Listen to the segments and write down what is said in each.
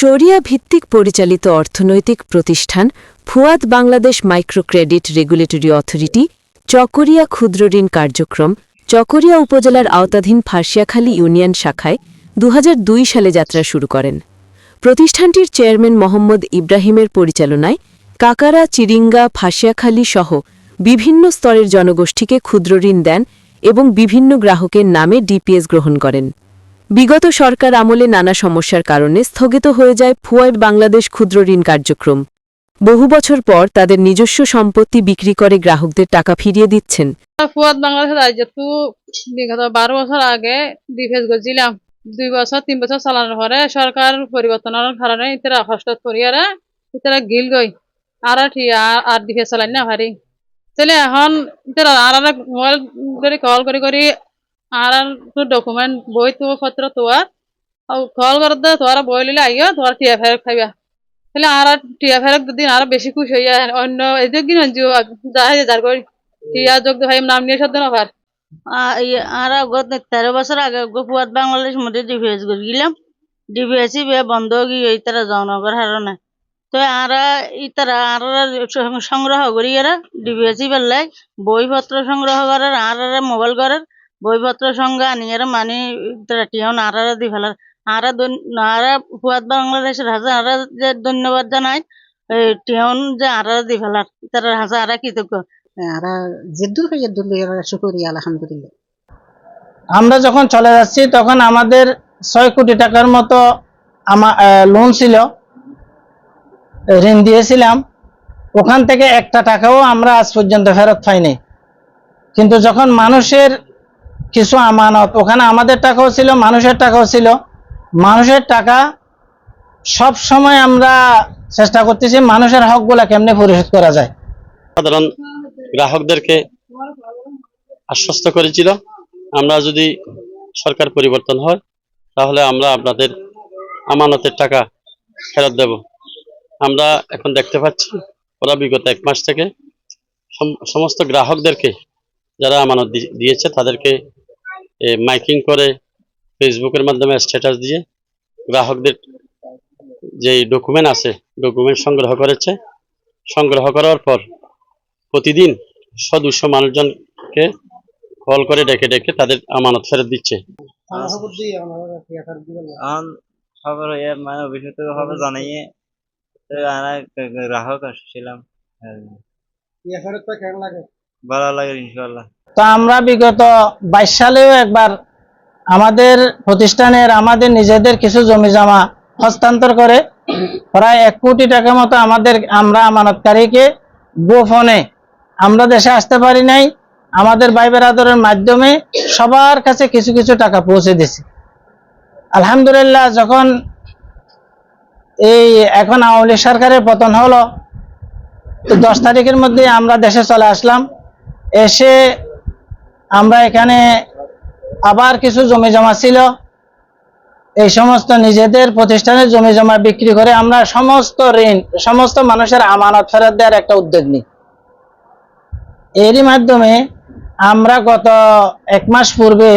শরিয়া ভিত্তিক পরিচালিত অর্থনৈতিক প্রতিষ্ঠান Fuad Bangladesh Micro Credit Regulatory Authority, Chakaria ক্ষুদ্র ঋণ কার্যক্রম, চকরিয়া উপজেলার আওতাধীন ফার্সিয়াখালী ইউনিয়ন শাখায় দু হাজার দুই সালে যাত্রা শুরু করেন। প্রতিষ্ঠানটির চেয়ারম্যান মোহাম্মদ ইব্রাহিমের পরিচালনায় কাকারা, চিরিঙ্গা ফাঁসিয়াখালী সহ বিভিন্ন স্তরের জনগোষ্ঠীকে ক্ষুদ্র ঋণ দেন এবং বিভিন্ন গ্রাহকের নামে ডিপিএস গ্রহণ করেন। বিগত সরকার আমলে নানা সমস্যার কারণে স্থগিত হয়ে যায় ফুয়াদ বাংলাদেশ ক্ষুদ্র ঋণ কার্যক্রম। বহু বছর পর তাদের নিজস্ব সম্পত্তি বিক্রি করে গ্রাহকদের টাকা ফিরিয়ে দিচ্ছেন। ফুয়াদ বাংলাদেশের রাজ্যতো বিগত বারো বছর আগে ডিফেন্স করছিলাম। দুই বছর, তিন বছর চালানোর পরে সরকার পরিবর্তনের কারণে ইতারা কষ্ট করিয়ারা ইতারা গিল গই। আর আর ডিফেন্স চালাই না ভারি। তাহলে এখন ইতারা আর মোবাইল করে কল করে করে আর আর ডকুমেন্ট বই তো পত্র তোয়ার আর কল করতে তোরা বই লিলে আইয়া তোরা টিয়া ফেরত খাইবা তাহলে আর টিয়া ফেরত দিন আর বেশি খুশি হইয়া অন্য এই যে কিনা যা যার করি টিয়া যোগ ভাই নাম নিয়ে সাথে না ভার আর গত তেরো বছর আগে ফুয়াদ বাংলাদেশ মধ্যে ডিভিএস করে গেলাম ডিভিএস বন্ধ গিয়ে ইতারা জনগর হারণে তো আর ইতারা আর সংগ্রহ করি এরা ডিভিএস বেলায় বইপত্র সংগ্রহ করার আর মোবাইল করার বইপত্র সঙ্গে আনি এরা মানে ইতারা টিয়ন আর দি ফেলার। আর আর ফুয়াদ বাংলাদেশের হাজার আর যে ধন্যবাদ জানাই টিয়ন যে আর দি ফেলার? ইতারা হাজার আর কৃতজ্ঞ আর জেদ্দুর জেদ্দুর শুকরিয়া আলহামদুলিল্লাহ। আমরা যখন চলে যাচ্ছি তখন আমাদের ছয় কোটি টাকার মতো আমার লোন ছিল। ঋণ দিয়েছিলাম। ওখান থেকে একটা টাকাও আমরা আজ পর্যন্ত ফেরত পাইনি। কিন্তু যখন মানুষের কিছু আমানত। ওখানে আমাদের টাকাও ছিল, মানুষের টাকাও ছিল। মানুষের টাকা সব সময় আমরা চেষ্টা করতেছি মানুষের হকগুলা কেমনে পরিশোধ করা যায়। সাধারণ গ্রাহকদেরকে আশ্বস্ত করেছিল, আমরা যদি সরকার পরিবর্তন হয়, তাহলে আমরা আপনাদের আমানতের টাকা ফেরত দেব। আমরা এখন দেখতে পাচ্ছি, ওরা বিগত এক মাস থেকে সম- সমস্ত গ্রাহকদেরকে যারা আমানত দিয়েছে, তাদেরকে মাইকিং করে ফেসবুকের মাধ্যমে স্ট্যাটাস দিয়ে গ্রাহকদের যে ডকুমেন্ট আছে ডকুমেন্ট সংগ্রহ করেছে সংগ্রহ করার পর প্রতিদিন দুশো মানুষজনকে কল করে ডেকে ডেকে তাদের আমানত ফেরত দিচ্ছে। আন খবর হয়ে মানে অভিষেক খবর জানাইয়ে গ্রাহক আসছিলাম। ভালো লাগে? ইনশাল্লাহ তো আমরা বিগত বাইশ সালেও একবার আমাদের প্রতিষ্ঠানের, আমাদের নিজেদের কিছু জমি জমা হস্তান্তর করে প্রায় এক কোটি টাকা মতো আমাদের, আমরা আমানতকারীকে গোপনে, আমরা দেশে আসতে পারি নাই, আমাদের ভাই বেরাদরের মাধ্যমে সবার কাছে কিছু কিছু টাকা পৌঁছে দিছি আলহামদুলিল্লাহ, যখন এই এখন আওয়ামী লীগ সরকারের পতন হলো দশ তারিখের মধ্যে আমরা দেশে চলে আসলাম। এসে আমরা এখানে আবার কিছু জমি জমা ছিল। এই সমস্ত নিজেদের প্রতিষ্ঠানের জমি জমা বিক্রি করে আমরা সমস্ত ঋণ, সমস্ত মানুষের আমানত ফেরত দেওয়ার একটা উদ্যোগ নিই। এরই মাধ্যমে আমরা গত এক মাস পূর্বে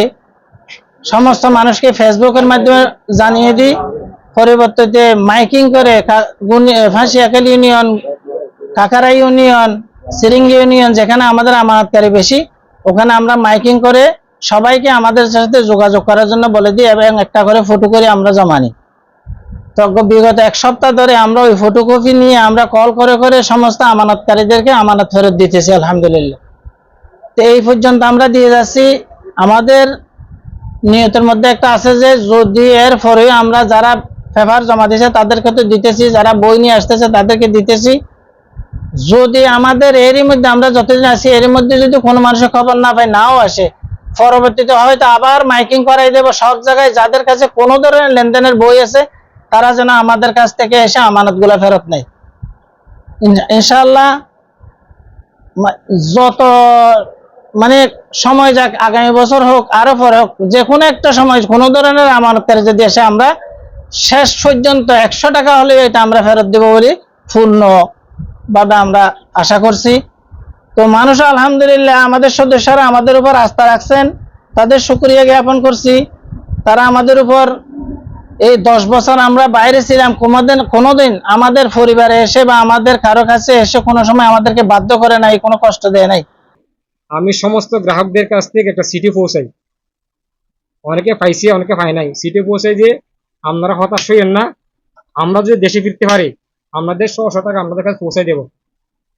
সমস্ত মানুষকে ফেসবুকের মাধ্যমে জানিয়ে দিই পরিবর্তিতে মাইকিং করে Fasiakhal union, Kakara union, Siringi union, যেখানে আমাদের আমানতকারী বেশি ওখানে আমরা মাইকিং করে সবাইকে আমাদের সাথে যোগাযোগ করার জন্য বলে দিই এবং একটা করে ফটো করে আমরা জমা নিই। তো বিগত এক সপ্তাহ ধরে আমরা ওই ফটোকপি নিয়ে আমরা কল করে করে সমস্ত আমানতকারীদেরকে আমানত ফেরত দিতেছি, আলহামদুলিল্লাহ। তো এই পর্যন্ত আমরা দিয়ে যাচ্ছি। আমাদের নিয়তের মধ্যে একটা আছে যে, যদি এর পরে আমরা যারা পেপার জমা দিয়েছে তাদেরকে তো দিতেছি, যারা বই নিয়ে আসতেছে তাদেরকে দিতেছি। যদি আমাদের এরই মধ্যে আমরা যতদিন আছি এর মধ্যে যদি কোনো মানুষের খবর না পাই, নাও আসে। পরবর্তীতে হয়তো আবার মাইকিং করাই দেবো। সব জায়গায় যাদের কাছে কোনো ধরনের লেনদেনের বই আছে, তারা যেন আমাদের কাছ থেকে এসে আমানতগুলা ফেরত নেয়। ইনশা- ইনশাআল্লাহ যত মানে সময় যাক, আগামী বছর হোক, আরও পরে হোক যে কোনো একটা সময়, কোনো ধরনের আমানতকারী যদি এসে আমরা শেষ পর্যন্ত একশো টাকা হলে এটা আমরা ফেরত দেবো বলে পূর্ণ ভাবে আমরা আশা করছি। তো মানুষ আলহামদুলিল্লাহ আমাদের সদস্যরা আমাদের উপর আস্থা রাখছেন। তাদের শুক্রিয়া জ্ঞাপন করছি। তারা আমাদের উপর এই দশ বছর আমরা বাইরে ছিলাম, কোনোদিন কোনোদিন আমাদের পরিবারে এসে বা আমাদের কারও কাছে এসে কোনো সময় আমাদেরকে বাধ্য করে নাই, কোনো কষ্ট দেয় নাই। আমি সমস্ত গ্রাহকদের কাছ থেকে একটা সিটি পৌঁছাই। অনেকে পাইছি, অনেকে পাই নাই। সিটি পৌঁছাই যে, আপনারা হতাশ হইয়েন না। আমরা যদি দেশে ফিরতে পারি আমাদের শো টাকা আপনাদের কাছে পৌঁছে দেব।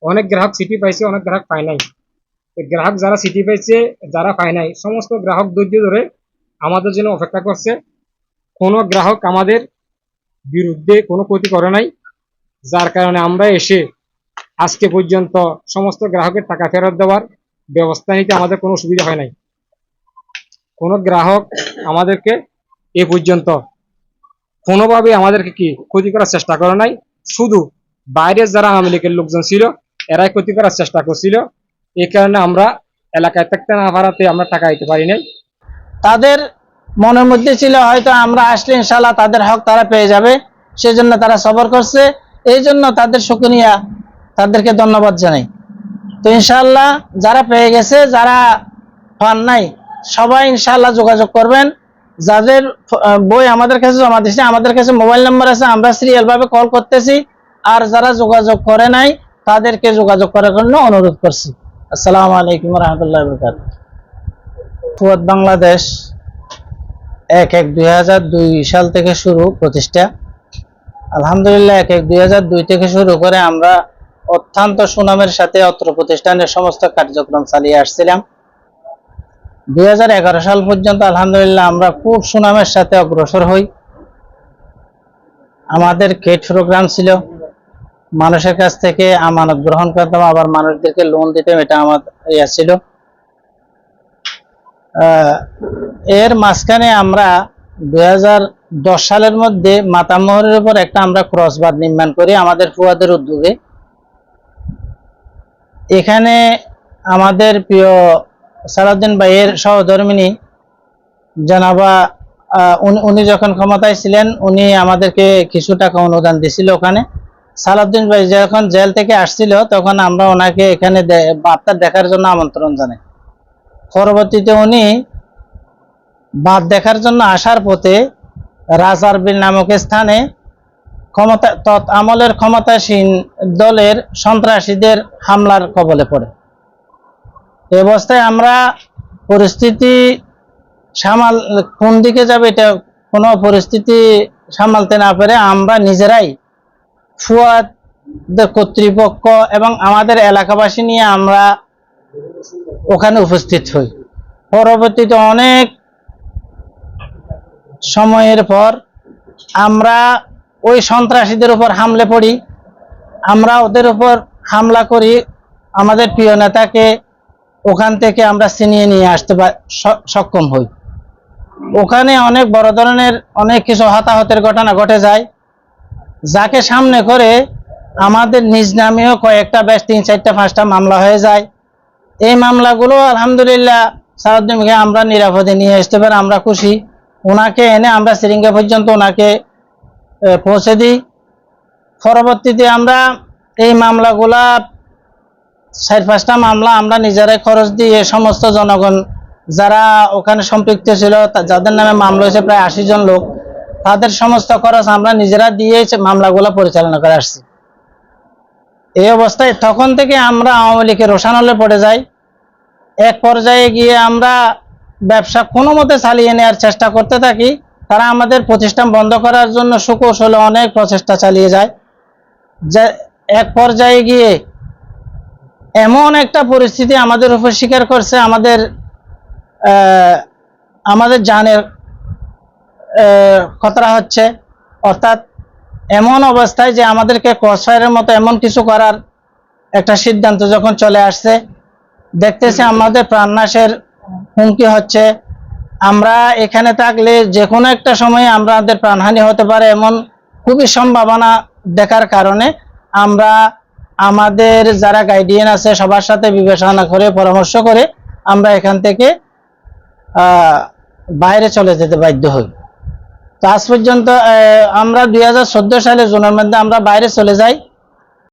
অনেক গ্রাহক সিটি পাইছে, অনেক গ্রাহক পায় নাই। গ্রাহক যারা সিটি পাইছে, যারা পায় নাই, সমস্ত গ্রাহক ধৈর্য ধরে আমাদের জন্য অপেক্ষা করছে। কোনো গ্রাহক আমাদের বিরুদ্ধে কোনো ক্ষতি করে নাই। যার কারণে আমরা এসে আজকে পর্যন্ত সমস্ত গ্রাহকের টাকা ফেরত দেওয়ার ব্যবস্থা নিতে আমাদের কোনো সুবিধা হয় নাই। কোনো গ্রাহক আমাদেরকে এ পর্যন্ত কোনোভাবে আমাদেরকে কি ক্ষতি করার চেষ্টা করে নাই। শুধু বাইরের যারা আওয়ামী লীগের লোকজন ছিল, এরাই ক্ষতি করার চেষ্টা করছিল। এই কারণে আমরা এলাকায় থাকতে না পারাতে আমরা টাকা দিতে পারি নাই। তাদের মনের মধ্যে ছিল হয়তো আমরা আসলে ইনশাল্লাহ তাদের হক তারা পেয়ে যাবে, সেজন্য তারা সবর করছে। এই জন্য তাদের শুকরিয়া তাদেরকে ধন্যবাদ জানাই। তো ইনশাল্লাহ যারা পেয়ে গেছে, যারা পান নাই, সবাই ইনশাল্লাহ যোগাযোগ করবেন। যাদের বই আমাদের কাছে জমা দিচ্ছে আমাদের কাছে মোবাইল নাম্বার আছে, আমরা সিরিয়াল ভাবে কল করতেছি, আর যারা যোগাযোগ করে নাই, তাদেরকে যোগাযোগ করার জন্য অনুরোধ করছি। আসসালামু আলাইকুম রহমতুল্লাহ বরকাত ফুয়াদ বাংলাদেশ এক এক দুই সাল থেকে শুরু প্রতিষ্ঠা। আলহামদুলিল্লাহ, এক এক দুই থেকে শুরু করে আমরা অত্যন্ত সুনামের সাথে অত্র প্রতিষ্ঠানের সমস্ত কার্যক্রম চালিয়ে আসছিলাম। দুই হাজার এগারো সাল পর্যন্ত, আলহামদুলিল্লাহ, আমরা খুব সুনামের সাথে অগ্রসর হই। আমাদের কেট প্রোগ্রাম ছিল? মানুষের কাছ থেকে আমানত গ্রহণ করতাম, আবার মানুষদেরকে লোন দিতাম, এটা আমার ইয়া ছিল। এর মাঝখানে আমরা দুই সালের মধ্যে মাতামহরের উপর একটা আমরা ক্রসবার নির্মাণ করি আমাদের ফুয়াদের উদ্যোগে। এখানে আমাদের প্রিয় সালাউদ্দিন ভাইয়ের সহধর্মিনী জানাবা উনি- যখন ক্ষমতায় ছিলেন, উনি আমাদেরকে কিছু টাকা অনুদান দিছিল ওখানে। সালাউদ্দিন ভাই যখন জেল থেকে আসছিল, তখন আমরা ওনাকে এখানে বার্তা দেখার জন্য আমন্ত্রণ জানাই। পরবর্তীতে উনি বাদ দেখার জন্য আসার পথে রাজারবিল নামক স্থানে ক্ষমতা, তৎ আমলের ক্ষমতাসীন দলের সন্ত্রাসীদের হামলার কবলে পড়ে। অবস্থায় আমরা পরিস্থিতি সামাল, কোন দিকে যাবে এটা কোনো পরিস্থিতি সামালতে না পেরে আমরা নিজেরাই ফুয়াদ কর্তৃপক্ষ এবং আমাদের এলাকাবাসী নিয়ে আমরা ওখানে উপস্থিত হই। পরবর্তীতে অনেক সময়ের পর আমরা ওই সন্ত্রাসীদের উপর হামলে পড়ি। আমরা ওদের উপর হামলা করি। আমাদের প্রিয় নেতাকে ওখান থেকে আমরা ছিনিয়ে নিয়ে আসতে সক্ষম হই। ওখানে অনেক বড় ধরনের অনেক কিছু হতাহতের ঘটনা ঘটে যায়। যাকে সামনে করে আমাদের নিজ নামেও কয়েকটা বেশ তিন চারটা পাঁচটা মামলা হয়ে যায়। এই মামলাগুলো আলহামদুলিল্লাহ সারাদিনকে আমরা নিরাপদে নিয়ে আসতে পারি আমরা খুশি। ওনাকে এনে আমরা সিরিঙ্গা পর্যন্ত ওনাকে পৌঁছে দিই। পরবর্তীতে আমরা এই মামলাগুলা চার পাঁচটা মামলা আমরা নিজেরাই খরচ দিয়ে সমস্ত জনগণ, যারা ওখানে সম্পৃক্ত ছিল যাদের নামে মামলা হয়েছে প্রায় আশি জন লোক, তাদের সমস্ত খরচ আমরা নিজেরা দিয়ে মামলাগুলো পরিচালনা করে আসছি। এই অবস্থায় তখন থেকে আমরা আওয়ামী লীগের রোশানলে পড়ে যাই। এক পর্যায়ে গিয়ে আমরা ব্যবসা কোনো মতে চালিয়ে নেওয়ার চেষ্টা করতে থাকি। তারা আমাদের প্রতিষ্ঠান বন্ধ করার জন্য সুকৌশলে অনেক প্রচেষ্টা চালিয়ে যায়। যে এক পর্যায়ে গিয়ে এমন একটা পরিস্থিতি আমাদের উপর স্বীকার করছে, আমাদের আমাদের জানের খতরা হচ্ছে। অর্থাৎ এমন অবস্থায় যে আমাদেরকে ক্রসফায়ারের মতো এমন কিছু করার একটা সিদ্ধান্ত যখন চলে আসছে, দেখতেছি আমাদের প্রাণনাশের হুমকি হচ্ছে। আমরা এখানে থাকলে যে কোনো একটা সময়ে আমাদের প্রাণহানি হতে পারে এমন খুবই সম্ভাবনা দেখার কারণে আমরা আমাদের যারা গাইডিয়ান আছে, সবার সাথে বিবেচনা করে, পরামর্শ করে আমরা এখান থেকে বাইরে চলে যেতে বাধ্য হই। তো আজ পর্যন্ত আমরা দু হাজার চোদ্দ সালে জুনের মধ্যে আমরা বাইরে চলে যাই।